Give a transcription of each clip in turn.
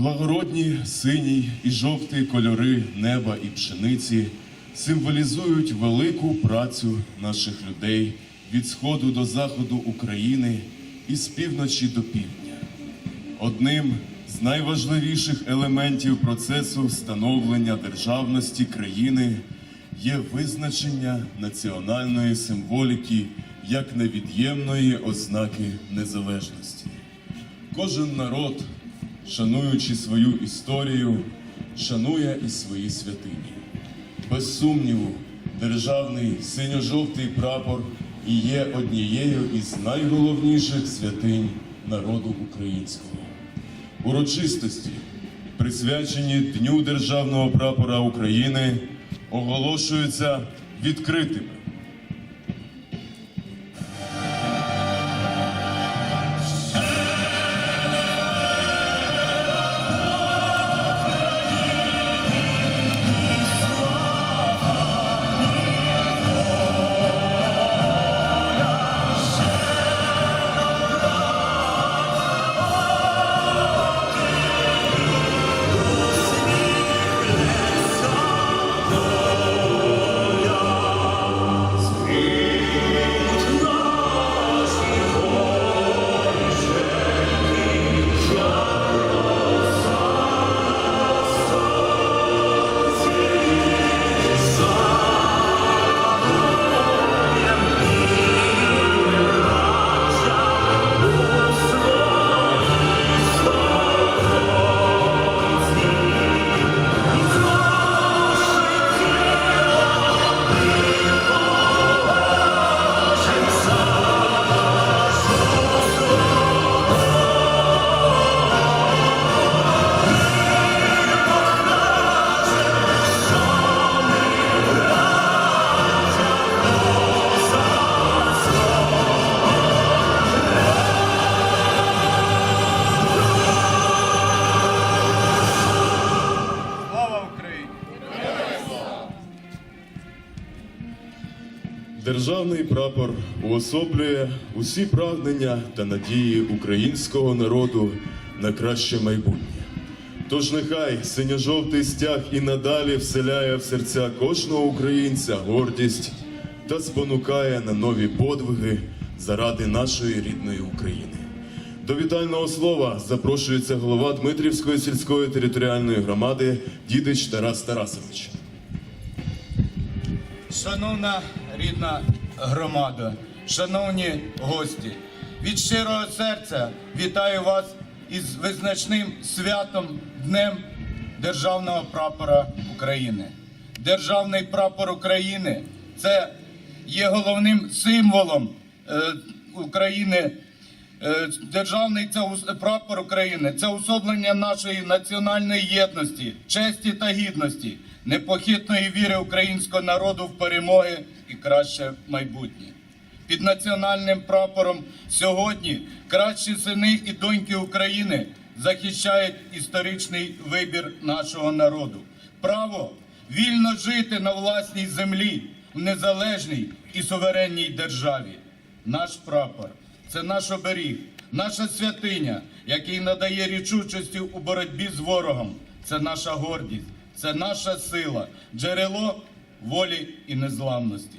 Благородні синій і жовтий кольори неба і пшениці символізують велику працю наших людей від сходу до заходу України і з півночі до півдня. Одним з найважливіших елементів процесу встановлення державності країни є визначення національної символіки як невід'ємної ознаки незалежності. Кожен народ, шануючи свою історію, шанує і свої святині. Без сумніву, державний синьо-жовтий прапор і є однією із найголовніших святинь народу українського. Урочистості, присвячені Дню Державного прапора України, оголошуються відкритими. Державний прапор уособлює усі прагнення та надії українського народу на краще майбутнє. Тож нехай синьо-жовтий стяг і надалі вселяє в серця кожного українця гордість та спонукає на нові подвиги заради нашої рідної України. До вітального слова запрошується голова Дмитрівської сільської територіальної громади Дідич Тарас Тарасович. Шановна рідна громада, шановні гості, від щирого серця вітаю вас із визначним святом Днем Державного прапора України. Державний прапор України це є головним символом е, України. Е, Державний прапор України це особлення нашої національної єдності, честі та гідності, непохитної віри українського народу в перемоги і краще майбутнє. Під національним прапором сьогодні кращі сини і доньки України захищають історичний вибір нашого народу. Право вільно жити на власній землі в незалежній і суверенній державі. Наш прапор це наш оберіг, наша святиня, який надає рішучості у боротьбі з ворогом. Це наша гордість, це наша сила, джерело волі і незламності.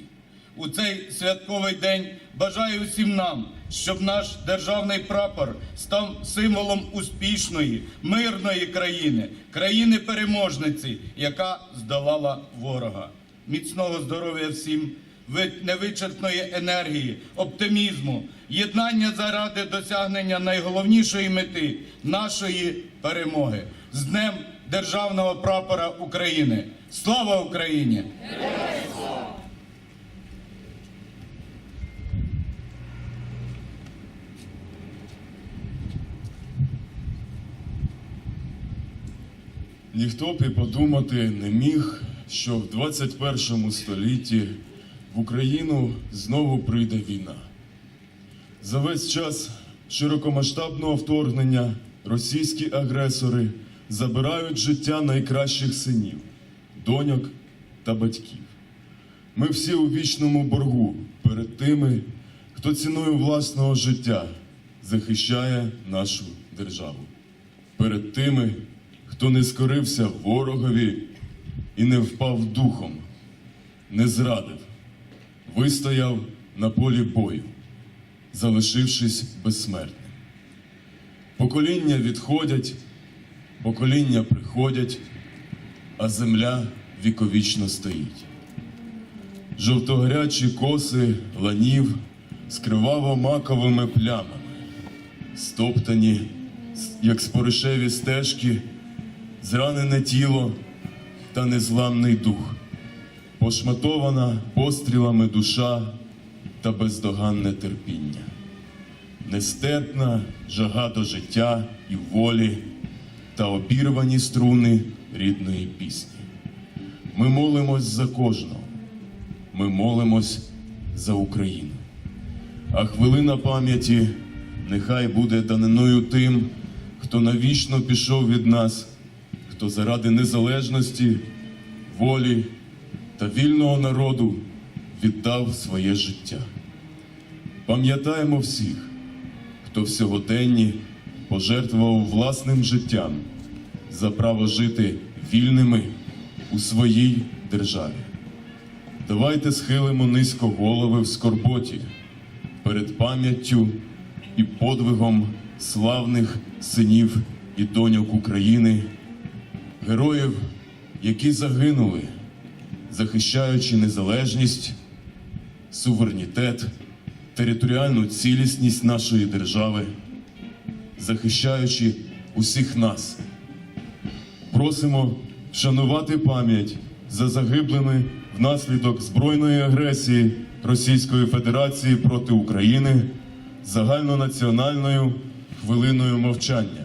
У цей святковий день бажаю усім нам, щоб наш державний прапор став символом успішної, мирної країни, країни-переможниці, яка здолала ворога. Міцного здоров'я всім, невичерпної енергії, оптимізму, єднання заради досягнення найголовнішої мети нашої перемоги з Днем Державного прапора України. Слава Україні! Ніхто б і подумати не міг, що в 21 столітті в Україну знову прийде війна. За весь час широкомасштабного вторгнення російські агресори забирають життя найкращих синів, доньок та батьків. Ми всі у вічному боргу перед тими, хто ціною власного життя захищає нашу державу. перед тими, хто не скорився ворогові і не впав духом, не зрадив, вистояв на полі бою, залишившись безсмертним. Покоління відходять, покоління приходять, а земля віковічно стоїть. Жовтогрячі коси ланів з криваво-маковими плямами, стоптані, як споришеві стежки, зранене тіло та незламний дух, пошматована пострілами душа та бездоганне терпіння, нестерпна жага до життя і волі та обірвані струни рідної пісні. Ми молимось за кожного. Ми молимось за Україну. А хвилина пам'яті нехай буде даниною тим, хто навічно пішов від нас, хто заради незалежності, волі та вільного народу віддав своє життя. Пам'ятаємо всіх, хто в сьогоденні пожертвував власним життям за право жити вільними у своїй державі. Давайте схилимо низько голови в скорботі перед пам'яттю і подвигом славних синів і доньок України, героїв, які загинули, захищаючи незалежність, суверенітет, територіальну цілісність нашої держави, захищаючи усіх нас. Просимо вшанувати пам'ять за загиблими внаслідок збройної агресії Російської Федерації проти України загальнонаціональною хвилиною мовчання.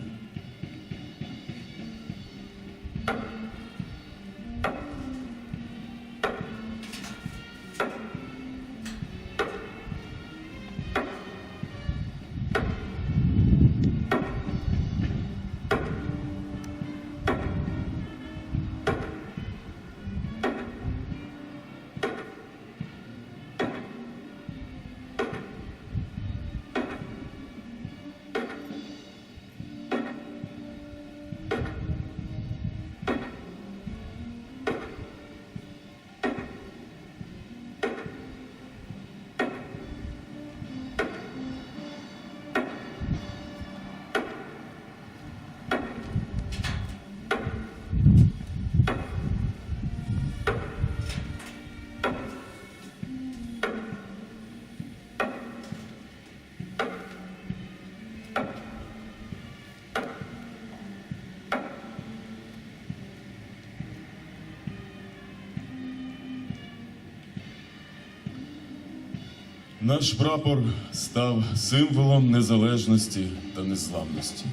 Наш прапор став символом незалежності та незламності,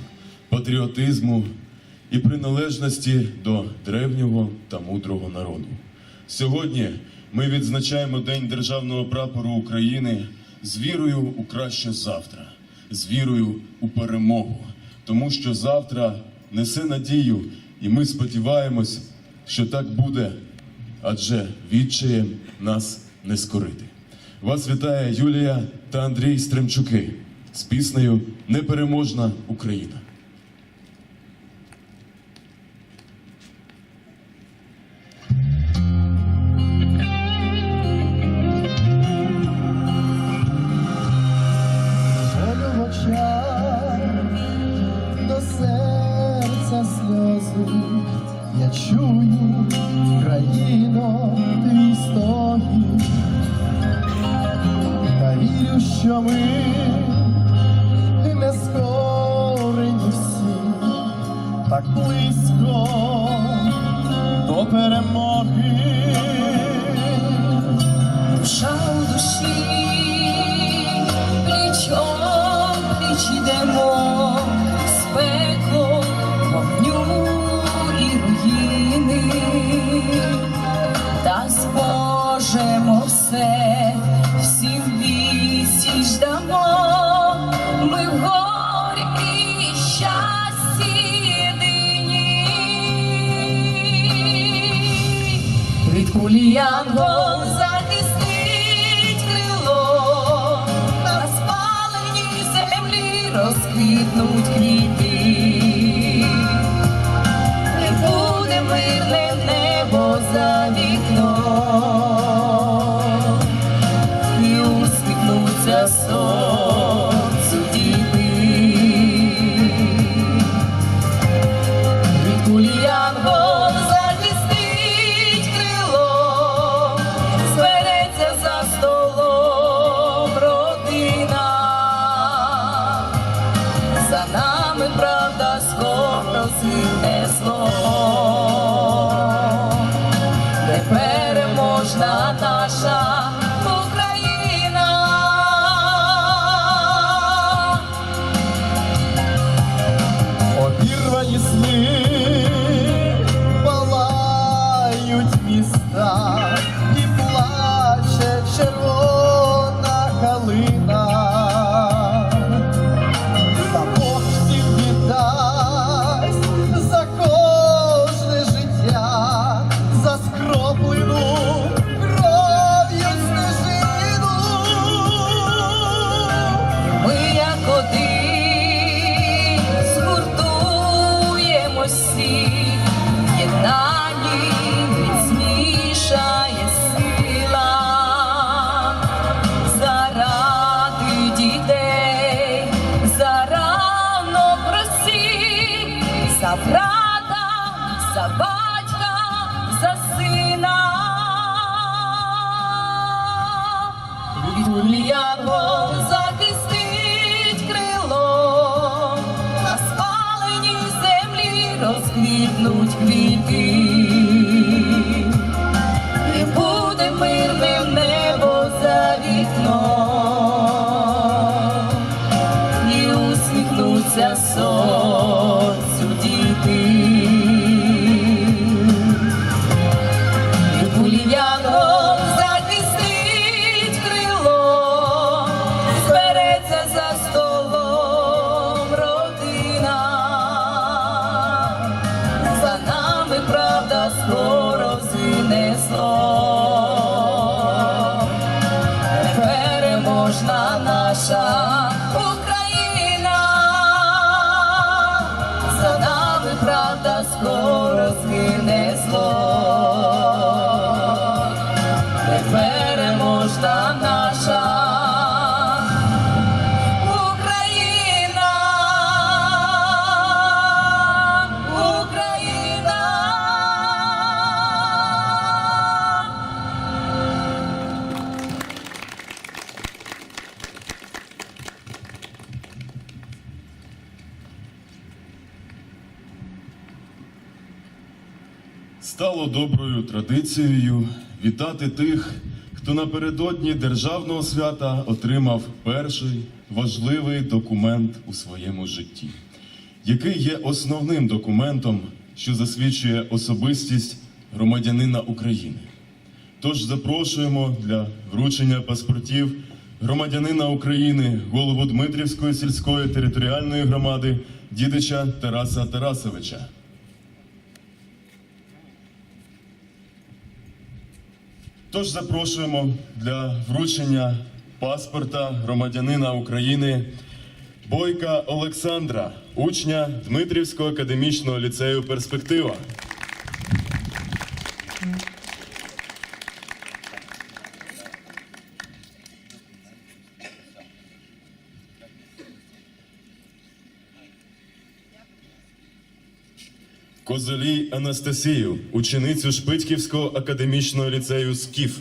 патріотизму і приналежності до древнього та мудрого народу. Сьогодні ми відзначаємо День державного прапору України з вірою у краще завтра, з вірою у перемогу, тому що завтра несе надію, і ми сподіваємось, що так буде, адже відчаєм нас не скорити. Вас вітає Юлія та Андрій Стремчуки з піснею Непереможна Україна. До перемоги. Від кулі Стало доброю традицією вітати тих, хто напередодні державного свята отримав перший важливий документ у своєму житті, який є основним документом, що засвідчує особистість громадянина України. Тож запрошуємо для вручення паспортів громадянина України, голову Дмитрівської сільської територіальної громади, дідича Тараса Тарасовича. Тож запрошуємо для вручення паспорта громадянина України Бойка Олександра, учня Дмитрівського академічного ліцею Перспектива. Анастасію, ученицю Шпитьківського академічного ліцею СКІФ.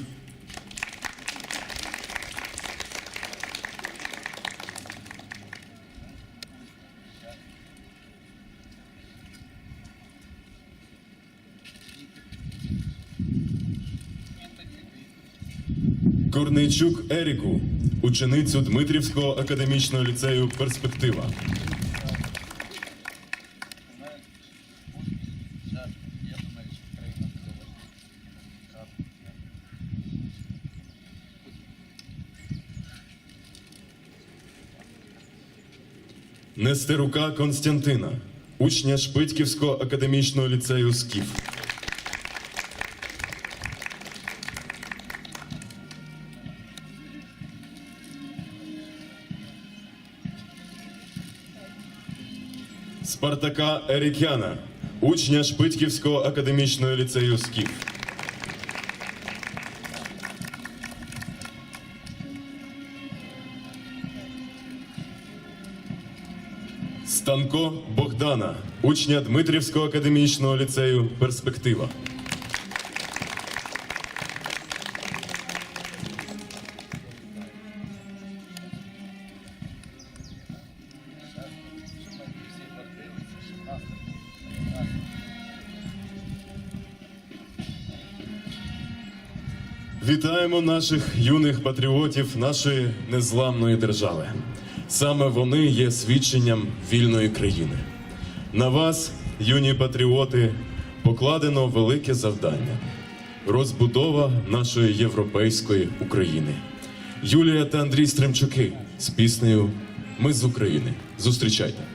Корнейчук Еріку, ученицю Дмитрівського академічного ліцею Перспектива. Нестерука Константина, учня Шпитьківського академічного ліцею СКІФ. Спартака Ерікяна, учня Шпитьківського академічного ліцею СКІФ. Танко Богдана, учня Дмитрівського академічного ліцею Перспектива. Вітаємо наших юних патріотів нашої незламної держави. Саме вони є свідченням вільної країни. На вас, юні патріоти, покладено велике завдання розбудова нашої європейської України. Юлія та Андрій Стримчуки з піснею Ми з України. Зустрічайте.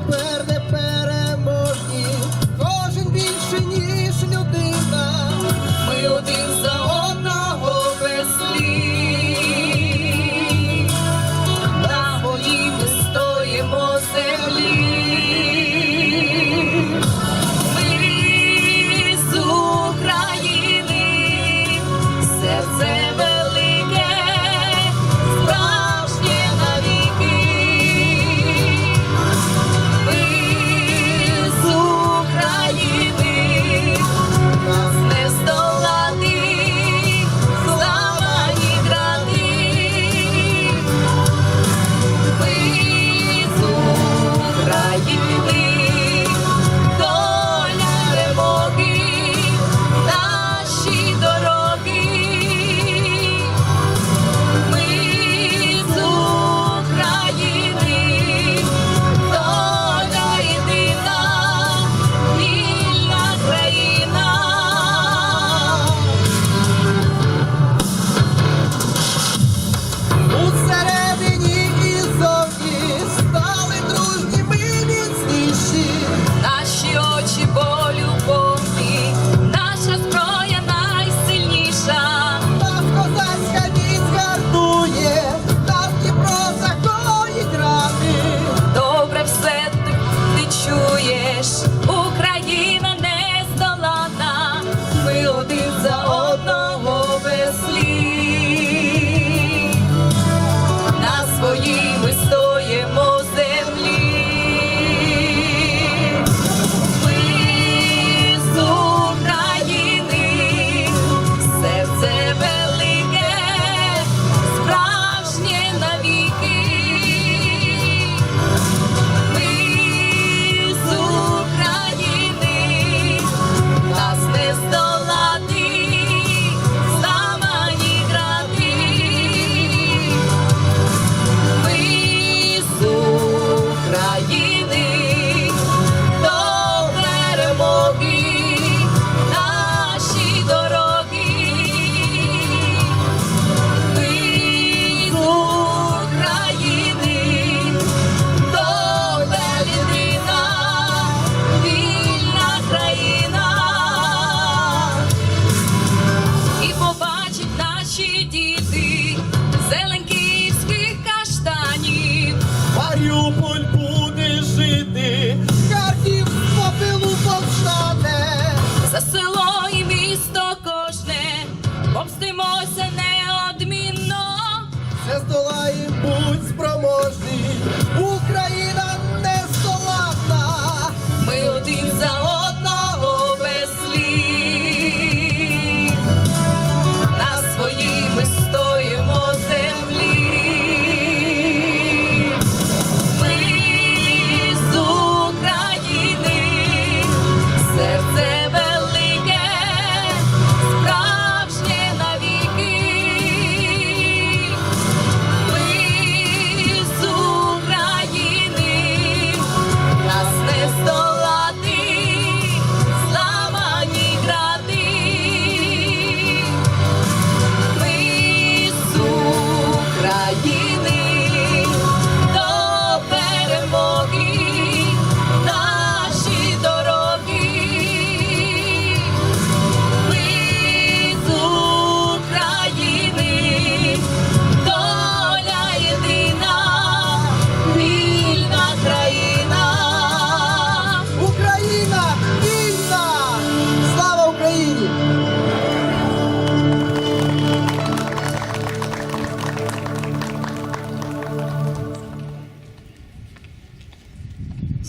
para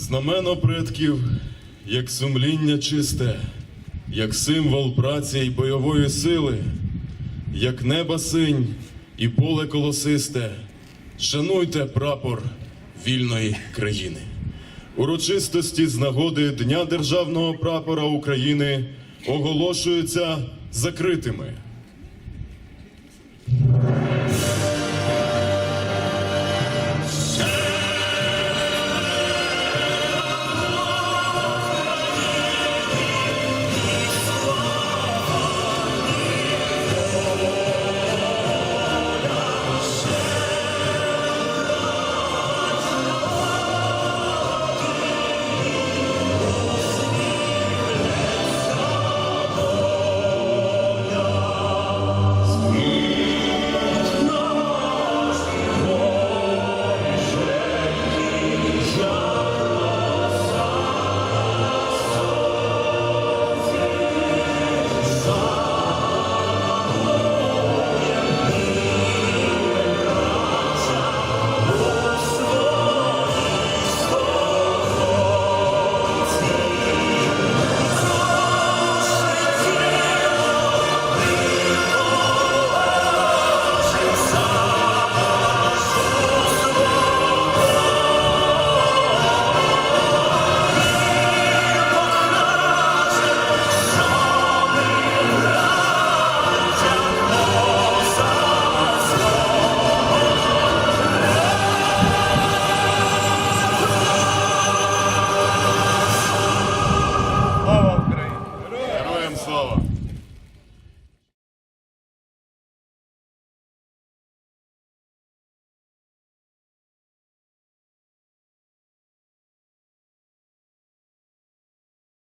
Знамено предків, як сумління чисте, як символ праці й бойової сили, як неба синь і поле колосисте, шануйте прапор вільної країни. Урочистості з нагоди Дня Державного прапора України оголошуються закритими.